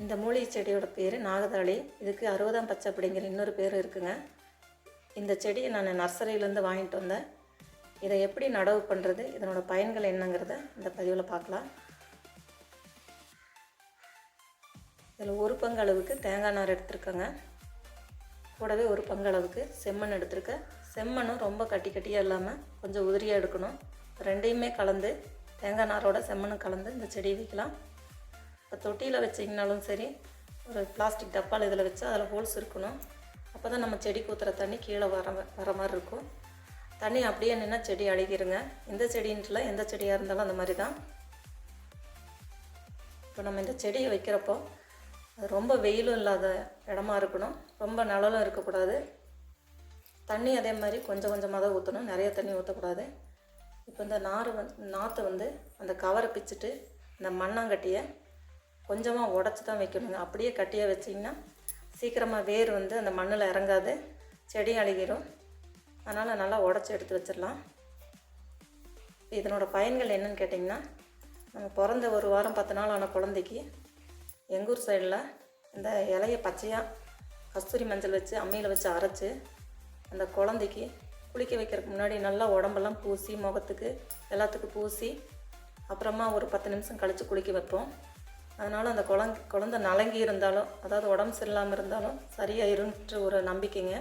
இந்த மூலிகை செடியோட பேர் நாகதாளி. இதுக்கு அறுபதாம் பச்சை அப்படிங்கிற இன்னொரு பேர் இருக்குங்க. இந்த செடியை நான் நர்சரியிலேருந்து வாங்கிட்டு வந்தேன். இதை எப்படி நடவு பண்ணுறது இதனோட பயன்கள் என்னங்கிறத இந்த பதிவில் பார்க்கலாம். இதில் ஒரு பங்கு அளவுக்கு தேங்காய் நார் எடுத்திருக்கேங்க. கூடவே ஒரு பங்கு அளவுக்கு செம்மண் எடுத்திருக்கேன். செம்மண்ணும் ரொம்ப கட்டி கட்டியாக இல்லாமல் கொஞ்சம் உதிரியாக எடுக்கணும். ரெண்டையுமே கலந்து தேங்காய் நாரோட செம்மண்ணும் கலந்து இந்த செடி வைக்கலாம். இப்போ தொட்டியில் வச்சிங்கனாலும் சரி ஒரு பிளாஸ்டிக் டப்பாவில் இதில் வச்சு அதில் ஹோல்ஸ் இருக்கணும். அப்போ தான் நம்ம செடி ஊற்றுற தண்ணி கீழே வர வர மாதிரி இருக்கும். தண்ணி அப்படியே நின்னா செடி அழுகிருங்க. இந்த செடின்ட்டுல எந்த செடியாக இருந்தாலும் அந்த மாதிரி தான். இப்போ நம்ம இந்த செடியை வைக்கிறப்போ அது ரொம்ப வெயிலும் இல்லாத இடமா இருக்கணும். ரொம்ப நிழலும் இருக்கக்கூடாது. தண்ணி அதே மாதிரி கொஞ்சம் கொஞ்சமாக தான் ஊற்றணும் நிறைய தண்ணி ஊற்றக்கூடாது இப்போ இந்த நார் வந்து நாற்றை வந்து அந்த கவரை பிச்சுட்டு இந்த மண்ணாங்கட்டியை கொஞ்சமாக உடச்சி தான் வைக்கணுங்க அப்படியே கட்டியாக வச்சிங்கன்னா சீக்கிரமாக வேர் வந்து அந்த மண்ணில் இறங்காது. செடி அழுகிடும் அதனால் நல்லா உடச்சி எடுத்து வச்சிடலாம். இதனோட பயன்கள் என்னன்னு கேட்டிங்கன்னா நம்ம பிறந்த ஒரு வாரம் பத்து நாள் ஆன குழந்தைக்கு எங்கள் ஊர் சைடில் இந்த இலைய பச்சையாக கஸ்தூரி மஞ்சள் வச்சு அம்மியில் வச்சு அரைச்சி அந்த குழந்தைக்கு குளிக்க வைக்கிறதுக்கு முன்னாடி நல்லா உடம்பெல்லாம் பூசி முகத்துக்கு எல்லாத்துக்கும் பூசி அப்புறமா ஒரு பத்து நிமிஷம் கழித்து குளிக்க வைப்போம். அதனால் அந்த குழந்தை குழந்தை நலங்கி இருந்தாலும் அதாவது உடம்பு சரியில்லாமல் இருந்தாலும் சரியாயிருன்ற ஒரு நம்பிக்கைங்க.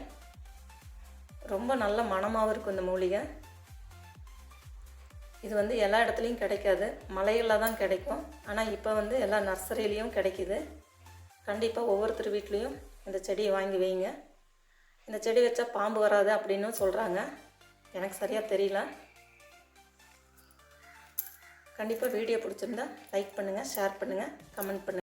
ரொம்ப நல்ல மனமாகவும் இருக்கும் இந்த மூலிகை. இது வந்து எல்லா இடத்துலையும் கிடைக்காது. மலையில் தான் கிடைக்கும். ஆனால் இப்போ வந்து எல்லா நர்சரியிலையும் கிடைக்கிது. கண்டிப்பாக ஒவ்வொருத்தர் வீட்லேயும் இந்த செடியை வாங்கி வைங்க. இந்த செடி வச்சா பாம்பு வராது அப்படின்னு சொல்கிறாங்க எனக்கு சரியாக தெரியல. கண்டிப்பாக வீடியோ பிடிச்சிருந்தா லைக் பண்ணுங்கள் ஷேர் பண்ணுங்கள் கமெண்ட் பண்ணுங்கள்